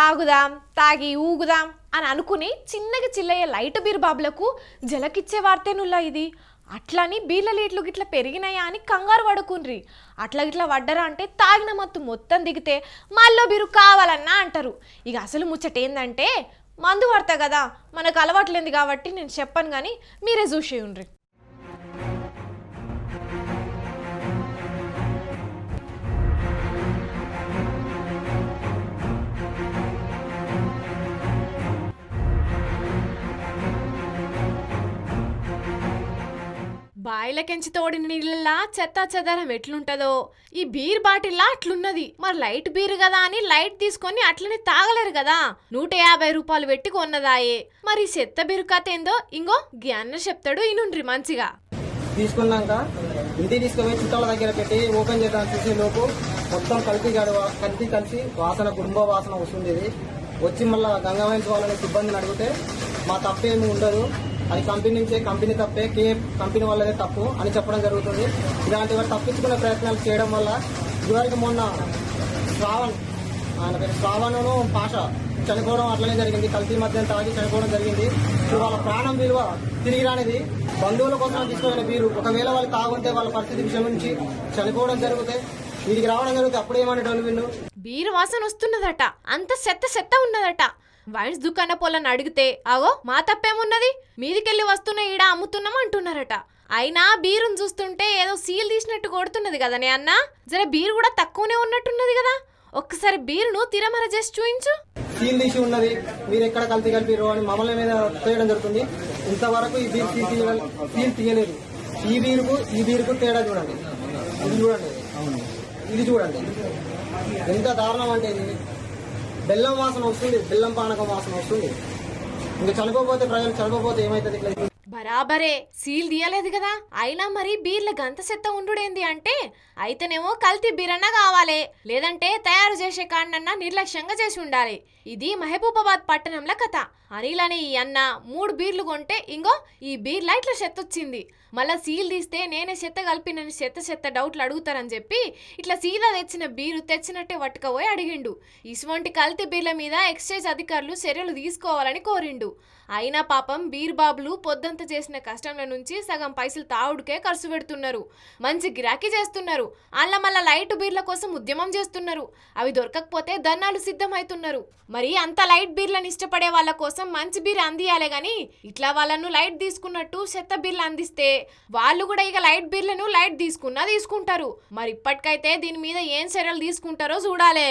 తాగుదాం తాగి ఊగుదాం అని అనుకుని చిన్నగా చిల్లయ్యే లైట్ బీర్ బాబులకు జలకిచ్చే వార్తేనుల్లా ఇది. అట్లని బీర్ల లీట్లు గిట్ల పెరిగినాయా అని కంగారు పడుకుండ్రి. అట్లా గిట్లా పడ్డరా అంటే తాగిన మత్తు మొత్తం దిగితే మళ్ళీ బీరు కావాలన్నా అంటారు. ఇక అసలు ముచ్చట ఏందంటే మందు పడతా కదా మనకు అలవాట్లేదు కాబట్టి నేను చెప్పాను కానీ మీరే చూసి ఉండ్రి బాయిలకెంచి తోడిన నీళ్ళలా చెత్త చెదరం ఎట్లుంటదో? ఈ బీర్ బాటిల్లా అట్లున్నది. మరి లైట్ బీర్ కదా అని లైట్ తీసుకొని అట్లనే తాగలేరు కదా నూట యాభై రూపాయలు పెట్టి కొన్నదాయే. మరి చెత్త బీరు కథ ఏందో? ఇంగో జ్ఞాన చెప్తాడు ఇనుండ్రి మంచిగా. తీసుకున్నాక ఇంటి తీసుకుపోయి చుట్టాల దగ్గర పెట్టి ఓపెన్ చేద్దాం చూసే లోపు మొత్తం కలిపి గడవ కలిపి కలిసి వాసన కుటుంబ వాసన వస్తుంది ఇది వచ్చి మళ్ళీ గంగవాయించ వాళ్ళని సిబ్బందిని అడిగితే మా తప్పేమి ఉండదు. అది కంపెనీ నుంచే కంపెనీ తప్పే కే కంపెనీ వల్లనే తప్పు అని చెప్పడం జరుగుతుంది. ఇలాంటి వారు తప్పించుకునే ప్రయత్నాలు చేయడం వల్ల ఇదివరకు మొన్న శ్రావణ్ ఆయన పేరు శ్రావణను పాష చనిపోవడం అట్లనే జరిగింది. కల్తీ మద్యం తాగి చనిపోవడం జరిగింది. ఇప్పుడు వాళ్ళ ప్రాణం విలువ తిరిగి రానిది. బంధువుల కోసం తీసుకున్న వీరు ఒకవేళ వాళ్ళు తాగుంటే వాళ్ళ పరిస్థితి విషయం నుంచి చనిపోవడం జరిగితే వీరికి రావడం జరిగితే అప్పుడు ఏమనేటోళ్ళు వీళ్ళు? బీరు వాసన వస్తున్నదట. అంత సెత్త సెత్త ఉన్నదట. వైన్స్ దుకాణ పొలని అడిగితే అగో మా తప్పేమున్నది? మీదికెళ్ళి వస్తున్న ఈడ అమ్ముతున్నాం అంటున్నారట. అయినా బీరుని చూస్తుంటే ఏదో సీల్ తీసినట్టు కొడుతున్నది కదా నే అన్న? జర బీరు కూడా తక్కువనే ఉన్నట్టున్నది కదా. ఒక్కసారి బీరును తిరమర చేసి చూయించు. సీల్ తీసి ఉన్నది. మీరు ఎక్కడ కల్తీ కలిపిరు అని మమ్మల్ని మీద తేయడం జరుగుతుంది. ఇంతవరకు ఈ బీర్ సీల్ సీల్ తీయలేదు. ఈ బీరుకు ఈ బీరుకు తేడా చూడండి. ఇది చూడండి. ఇది చూడండి. ఎంత దారుణం అంటే ఇది. బెల్లం వాసన వస్తుంది బెల్లం పానకం వాసన వస్తుంది. ఇంకా చనిపోతే ప్రజలు చనిపోతే ఏమవుతుంది ఇట్లా బరాబరే సీల్ తీయలేదు కదా. అయినా మరి బీర్ల గంత సెత్త ఉండుడేంది అంటే అయితేనేమో కల్తీ బీరన్న కావాలి. లేదంటే తయారు చేసే కాండన్నా నిర్లక్ష్యంగా చేసి ఉండాలి. ఇది మహబూబాబాద్ పట్టణంలో కథ. అనిల్ అనే ఈ అన్న మూడు బీర్లు కొంటే ఇంగో ఈ బీర్ల ఇట్లా చెత్త వచ్చింది మళ్ళా సీల్ తీస్తే నేనే చెత్త కలిపినని చెత్త చెత్త డౌట్లు అడుగుతారని చెప్పి ఇట్లా సీదా తెచ్చిన బీరు తెచ్చినట్టే పట్టుకపోయి అడిగిండు. ఇటువంటి కల్తీ బీర్ల మీద ఎక్స్చేంజ్ అధికారులు చర్యలు తీసుకోవాలని కోరిండు. అయినా పాపం బీర్ బాబులు రోజంతా చేసిన కష్టంల నుంచి సగం పైసలు తావుడికే ఖర్చు పెడుతున్నారు. మంచి గిరాకీ చేస్తున్నారు. అలా మళ్ళా లైట్ బీర్ల కోసం ఉద్యమం చేస్తున్నారు. అవి దొరకకపోతే ధర్నాలు సిద్ధమవుతున్నారు మరి అంత లైట్ బీర్లను ఇష్టపడే వాళ్ళ కోసం మంచి బీర్ అందియాలే గాని ఇట్లా వాళ్ళను లైట్ తీసుకున్నట్టు చెత్త బీర్లు అందిస్తే వాళ్ళు కూడా ఇక లైట్ బీర్లను లైట్ తీసుకున్నా తీసుకుంటారు. మరి ఇప్పటికైతే దీని మీద ఏం చర్యలు తీసుకుంటారో చూడాలే.